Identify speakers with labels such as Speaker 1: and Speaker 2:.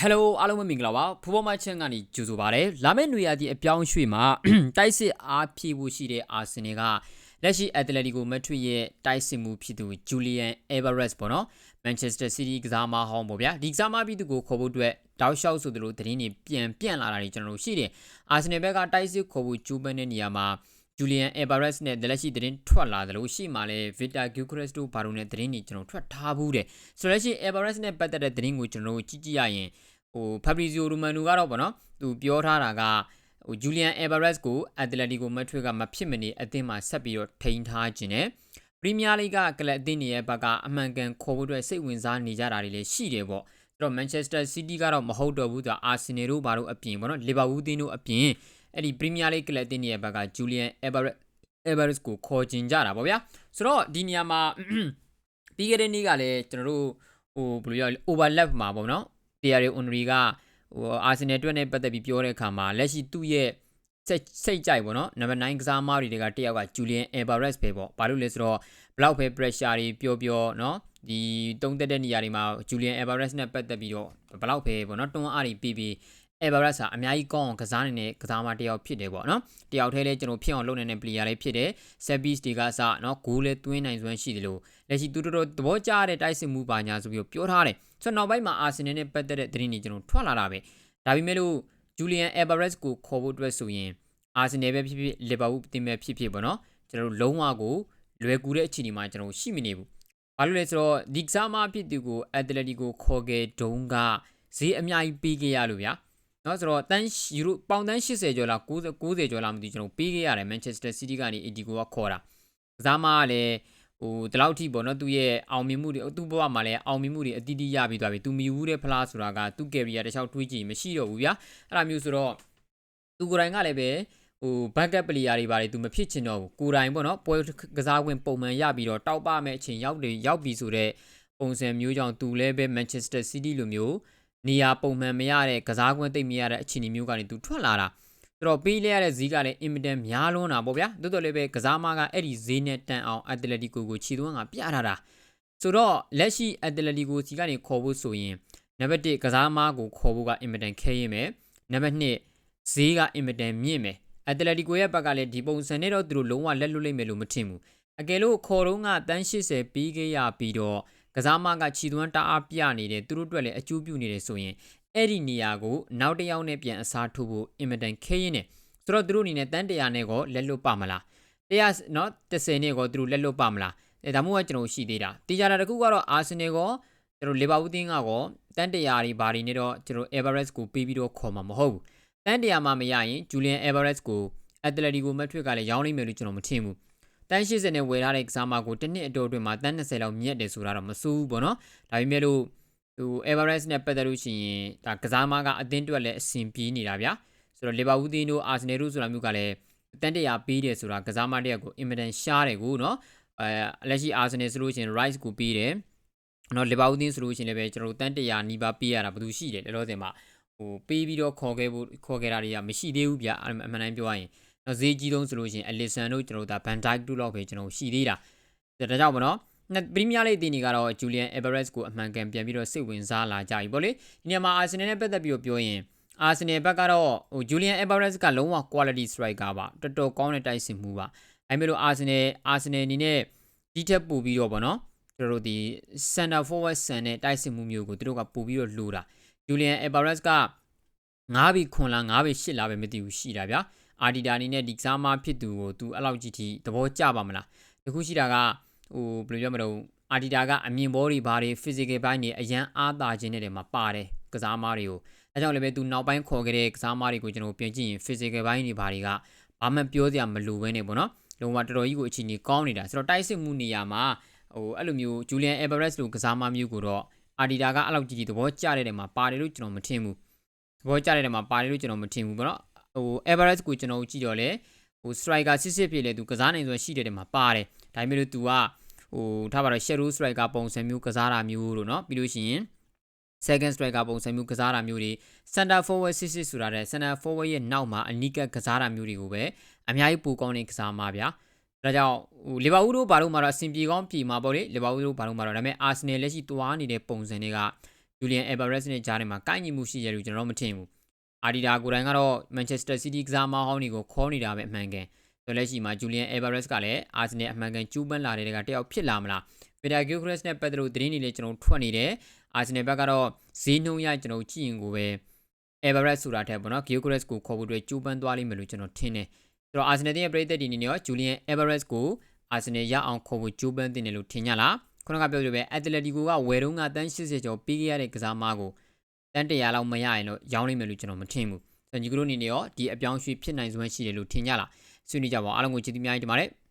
Speaker 1: ဟယ်လိုအားလုံးပဲမင်္ဂလာပါဖူဘောမချန်ကနေကြိုဆိုပါရစေလာမယ့်နေရာဒီအပြောင်းရွှေ့မှာတိုက်စစ်အားဖြည့်ဖို့ရှိတဲ့အာဆင်နယ်ကလက်ရှိအက်တလက်တီကိုမက်ထရစ်ရဲ့တိုက်စစ်မှုဖြစ်သူဂျူလီယန်အေဗာရက်စ်ပေါ့နော်မန်ချက်စတာစီးတီးကစားမဟောင်းပေါ့ဗျာဒီကစားမပြီးသူကိုခေါ်ဖို့အတွက်တောက်လျှောက်ဆိုသလိုသတင်းတွေပြန်ပြန်လာတာတွေကျွန်တော်တို့ရှိတယ်အာဆင်နယ်ဘက်ကတိုက်စစ်ခေါ်ဖို့ကြိုးပမ်းတဲ့နေရာမှာ ဂျူလီယန်အေဗာရက်စ်နဲ့လက်ရှိသတင်းထွက်လာတယ်လို့ရှိမှလည်းဗီတာဂူခရက်စတိုဘာတို့နဲ့သတင်းတွေကျွန်တော်ထွက်ထားဘူးတယ်ဆိုတော့လက်ရှိအေဗာရက်စ်နဲ့ပတ်သက်တဲ့သတင်းကိုကျွန်တော်တို့ကြည့်ကြည့်ရရင်ဟိုဖက်ဘရီဇီယိုရူမန်နူကတော့ဗောနော်သူပြောထားတာကဟိုဂျူလီယန်အေဗာရက်စ်ကိုအက်တလက်တီကိုမက်ထရစ်ကမဖြစ်မနေအသင်းမှာဆက်ပြီးတော့ထိန်းထားခြင်းနဲ့ပရီးမီးယားလိဂ်ကကလပ်အသင်းတွေရဲ့ဘက်ကအမှန်ကန်ခေါ်ဖို့အတွက်စိတ်ဝင်စားနေကြတာတွေလည်းရှိတယ်ပေါ့အဲ့တော့မန်ချက်စတာစီးတီးကတော့မဟုတ်တော့ဘူးသူကအာဆင်နယ်တို့ဘာလို့အပြင်ပေါ့နော်လီဗာပူးတင်းတို့အပြင် အဲ့ဒီပရီးမီးယားလိဂ်ကလပ်အသင်းတွေရဲ့ဘက်ကဂျူလီယန်အေဗာရက်အေဗာရက်စ်ကိုခေါ်ကျင်ကြတာပေါ့ဗျာဆိုတော့ဒီနေရာမှာပြီးခဲ့တဲ့နေ့ကလည်းကျွန်တော်တို့ဟိုဘယ်လိုပြောလဲ overlap မှာပေါ့နော် Thierry Henry ကဟိုအာဆင်နယ်အတွက်နဲ့ပတ်သက်ပြီးပြောတဲ့အခါမှာလက်ရှိသူ့ရဲ့စိတ်စိတ်ကြိုက်ပေါ့နော်နံပါတ်9ကစားမတွေကတယောက်ကဂျူလီယန်အယ်ဗာရက်စ်ပဲပေါ့ဘာလို့လဲဆိုတော့ဘလောက်ပဲ pressure တွေပြောပြောနော်ဒီတုံးတက်တဲ့နေရာတွေမှာဂျူလီယန်အယ်ဗာရက်စ်နဲ့ပတ်သက်ပြီးတော့ဘလောက်ပဲပေါ့နော်တွန်းအားတွေပြီးပြီး Everest ဟာအများကြီးကောင်းအောင်ကစားနေတဲ့ကစားမတစ်ယောက်ဖြစ်တယ်ပေါ့နော်တယောက်တည်းလည်းကျွန်တော်ဖြစ်အောင်လုပ်နေတဲ့ player လေးဖြစ်တယ် set piece တွေကစနော်ဂိုးလည်းသွင်းနိုင်စွမ်းရှိတယ်လို့လက်ရှိသူတို့တော်သဘောကျတဲ့တိုက်စစ်မှုပါညာဆိုပြီးပြောထားတယ်ဆိုတော့နောက်ပိုင်းမှာ Arsenal နဲ့ပတ်သက်တဲ့သတင်းတွေကျွန်တော်ထွက်လာတာပဲဒါပေမဲ့လို့ Julian Everest ကိုခေါ်ဖို့အတွက်ဆိုရင် Arsenal ပဲဖြစ်ဖြစ် Liverpool တင်ပဲဖြစ်ဖြစ်ပေါ့နော်ကျွန်တော်တို့လုံးဝကိုလွယ်ကူတဲ့အခြေအနေမှာကျွန်တော်ရှိမနေဘူးဘာလို့လဲဆိုတော့ဒီကစားမဖြစ်သူကို Atletico ခေါ်ခဲ့တုန်းကဈေးအများကြီးပေးခဲ့ရလို့ဗျာ နော်ဆိုတော့တန်းယူရိုပေါင်တန်း80ကျော်လား90 90ကျော်လားမသိကျွန်တော်ပေးခဲ့ရတယ် Manchester City ကနေ Etigo ကခေါ်တာကစားမကလည်းဟိုဒီလောက်ထိပေါ့နော်သူရဲ့အောင်မြင်မှုတွေသူ့ဘဝမှာလည်းအောင်မြင်မှုတွေအတီးတီးရပြီးသွားပြီသူမယူဘူးတဲ့ဖလားဆိုတာကသူ့ career တစ်ခြားတွေးကြည့်မရှိတော့ဘူးဗျာအဲ့ဒါမျိုးဆိုတော့သူကိုယ်တိုင်ကလည်းပဲဟို backup player တွေပါတယ်သူမဖြစ်ချင်တော့ဘူးကိုယ်တိုင်ပေါ့နော်ပွဲကစားခွင့်ပုံမှန်ရပြီးတော့တောက်ပမဲ့အချိန်ရောက်တယ်ရောက်ပြီဆိုတော့ပုံစံမျိုးကြောင့်သူလည်းပဲ Manchester City လိုမျိုး နေရာပုံမှန်မရတဲ့ကစားကွင်းတိတ်မရတဲ့အခြေအနေမျိုးကနေသူထွက်လာတာဆိုတော့ပေးလဲရတဲ့ဈေးကလည်းအင်မတန်များလွန်းတာပေါ့ဗျာတိုးတော်လည်းပဲကစားမကအဲ့ဒီဈေးနဲ့တန်အောင်အက်တလက်တီကိုကိုခြေသွင်းကပြထားတာဆိုတော့လက်ရှိအက်တလက်တီကိုစီကနေခေါ်ဖို့ဆိုရင်နံပါတ်1ကစားမကိုခေါ်ဖို့ကအင်မတန်ခဲရင်မယ်နံပါတ်2ဈေးကအင်မတန်မြင့်မယ်အက်တလက်တီကိုရဲ့ဘက်ကလည်းဒီပုံစံနဲ့တော့သူတို့လုံးဝလက်လွတ်လိမ့်မယ်လို့မထင်ဘူးအကယ်လို့ခေါ်တော့ကတန်း80ပြီးခဲ့ရပြီးတော့ ကစားမကခြီသွမ်းတအားပြနေတယ်သူတို့အတွက်လည်းအကျိုးပြုနေတယ်ဆိုရင်အဲ့ဒီနေရာကိုနောက်တစ်ယောက်နဲ့ပြန်အစားထိုးဖို့အင်မတန်ခဲရင်တယ်ဆိုတော့သူတို့အနေနဲ့တန်းတရာနဲ့ကောလက်လွတ်ပါမလားတရားနော်30နဲ့ကောသူတို့လက်လွတ်ပါမလားအဲဒါမှမဟုတ်ကျွန်တော်ရှိသေးတာတေချာတာတခုကတော့အာဆင်နယ်ကောကျွန်တော်လီဗာပူးတင်းကကောတန်းတရာတွေဘာတွေနဲ့တော့ကျွန်တော် Everest ကိုပေးပြီးတော့ခေါ်မှာမဟုတ်ဘူးတန်းတရာမှမရရင်ဂျူလီယန် Everest ကို Atletico Madrid ကလည်းရောင်းနိုင်မယ်လို့ကျွန်တော်မထင်ဘူး တန်း80နဲ့ဝယ်ထားတဲ့ကစားမကိုတစ်နှစ်အတော်အတွင်းမှာတန်း20လောက်မြက်တယ်ဆိုတာတော့မစိုးဘူးပေါ့နော်ဒါပေမဲ့လို့ဟို Everest နဲ့ပတ်သက်လို့ရှိရင်ဒါကစားမကအသင်းတွက်လည်းအဆင်ပြေးနေတာဗျာဆိုတော့လီဗာပူးတင်းတို့အာဆင်နယ်တို့ဆိုတာမျိုးကလည်းတန်းတရာပေးတယ်ဆိုတာကစားမတယောက်ကိုအင်မတန်ရှားတယ်ကိုနော်အဲလက်ရှိအာဆင်နယ်ဆိုလို့ရှိရင် Rice ကိုပေးတယ်နော်လီဗာပူးတင်းဆိုလို့ရှိရင်လည်းပဲကျွန်တော်တို့တန်းတရာနီးပါးပေးရတာဘယ်သူရှိတယ်လောလောဆယ်မှာဟိုပေးပြီးတော့ခေါ်ခဲ့ဖို့ခေါ်ခဲ့တာတွေကမရှိသေးဘူးဗျအမှန်တမ်းပြောရရင်နော် ဈေးကြီးဆုံးဆိုလို့ရှိရင်အလီဆန်တို့ကျွန်တော်တို့ဒါဘန်ဒိုက်တို့လောက်ပဲကျွန်တော်ရှိသေးတာဒါကြောင့်မနော်ပရီးမီးယားလိဂ်တင်တွေကတော့ဂျူလီယန်အက်ဗရက်စ်ကိုအမှန်ကန်ပြန်ပြီးတော့စိတ်ဝင်စားလာကြပြီပေါ့လေဒီနေရာမှာအာဆင်နယ်နဲ့ပတ်သက်ပြီးတော့ပြောရင်အာဆင်နယ်ဘက်ကတော့ဟိုဂျူလီယန်အက်ဗရက်စ်ကလုံးဝ quality striker ပါတော်တော်ကောင်းတဲ့တိုက်စစ်မှုပါအဲမဲ့လို့အာဆင်နယ်အာဆင်နယ်အနေနဲ့ဒီထက်ပိုပြီးတော့ဗောနော်ကျွန်တော်တို့ဒီ center forward ဆန်တဲ့တိုက်စစ်မှုမျိုးကိုသူတို့ကပို့ပြီးတော့လိုတာဂျူလီယန်အက်ဗရက်စ်က9ဘီခွန်လား9ဘီ10လားပဲမသိဘူးရှိတာဗျာ အာဒီတာအနေနဲ့ဒီကစားမဖြစ်သူကိုသူအဲ့လောက်ကြီးထိသဘောကျပါမလားတခုရှိတာကဟိုဘယ်လိုပြောမလို့အာဒီတာကအမြင်ဘောတွေဘာတွေ physical ဘိုင်းတွေအရန်အားသာခြင်းတွေမှာပါတယ်ကစားမတွေကိုအဲကြောင့်လည်းပဲသူနောက်ပိုင်းခေါ်ခဲ့တဲ့ကစားမတွေကိုကျွန်တော်ပြင်ကြည့်ရင် physical ဘိုင်းတွေဘာတွေကဘာမှပြောစရာမလိုဘဲနေပေါ့နော်လုံးဝတော်တော်ကြီးကိုအခြေအနေကောင်းနေတာဆိုတော့တိုက်စစ်မှုနေရာမှာဟိုအဲ့လိုမျိုး Julian Alvarez လိုကစားမမျိုးကိုတော့အာဒီတာကအဲ့လောက်ကြီးကြီးသဘောကျတဲ့နေရာမှာပါတယ်လို့ကျွန်တော်မထင်ဘူးသဘောကျတဲ့နေရာမှာပါတယ်လို့ကျွန်တော်မထင်ဘူးပေါ့နော် ဟို Everest ကိုကျွန်တော်ကြည့်တော့လေဟို striker စစ်စစ်ဖြစ်လေသူကစားနိုင်စွမ်းရှိတဲ့နေရာမှာပါတယ်ဒါပေမဲ့လို့ तू ကဟိုထားပါတော့ shadow striker ပုံစံမျိုးကစားတာမျိုးလို့เนาะပြီးလို့ရှိရင် second striker ပုံစံမျိုးကစားတာမျိုးတွေ center forward စစ်စစ်ဆိုတာတဲ့ center forward ရဲ့နောက်မှာအနီးကပ်ကစားတာမျိုးတွေကိုပဲအများကြီးပိုကောင်းနေကစားမှာဗျာဒါကြောင့်ဟိုလီဗာပူးတို့ဘာလို့မှတော့အဆင်ပြေကောင်းပြေမှာပေါ့လေလီဗာပူးတို့ဘာလို့မှတော့ဒါပေမဲ့အာဆင်နယ်လက်ရှိတွားနေတဲ့ပုံစံတွေက ဂျူလီယန်အယ်ဗာရက်စ်နဲ့ဂျားထဲမှာကိုင်းညီမှုရှိရလို့ကျွန်တော်တို့မထင်ဘူး အာဒီတာကိုယ်တိုင်ကတော့မန်ချက်စတာစီးတီးကစားမဟောင်းတွေကိုခေါ်နေတာပဲအမှန်ကန်ဆိုလက်ရှိမှာဂျူလီယန်အယ်ဗာရက်စ်ကလည်းအာဆင်နယ်အမှန်ကန်ကျူးပန်းလာတဲ့ကတယောက်ဖြစ်လာမလားဗီဒါဂီယိုခရက်စ်နဲ့ပတ်သက်လို့သတင်းတွေလည်းကျွန်တော်ထွက်နေတယ်အာဆင်နယ်ဘက်ကတော့ဈေးနှုန်းရကျွန်တော်ကြည့်ရင်ကိုပဲ Everett ဆိုတာထက်ပေါ့နော် Gilchrist ကိုခေါ်ဖို့အတွက်ကြိုးပမ်းသွားလိမ့်မယ်လို့ကျွန်တော်ထင်တယ်။ဆိုတော့ Arsenal ရဲ့ပရိသတ်တွေအနေနဲ့ရော Julian Everett ကို Arsenal ရအောင်ခေါ်ဖို့ကြိုးပမ်းတင်တယ်လို့ထင်ကြလား။ခုနကပြောပြပဲ Atletico ကဝယ်တုန်းကတန်း80ကျော်ပေးခဲ့ရတဲ့ကစားမကို တန်း100လောက်မရရင်တော့ရောင်းနိုင်မယ်လို့ကျွန်တော်မထင်ဘူး။ဆိုတော့ညီကတို့အနေနဲ့ရောဒီအပြောင်းရွှေ့ဖြစ်နိုင်စွမ်းရှိတယ်လို့ထင်ကြလား။ဆွေးနွေးကြပါဦးအားလုံးကိုကျေးဇူးများကြီးတင်ပါတယ်။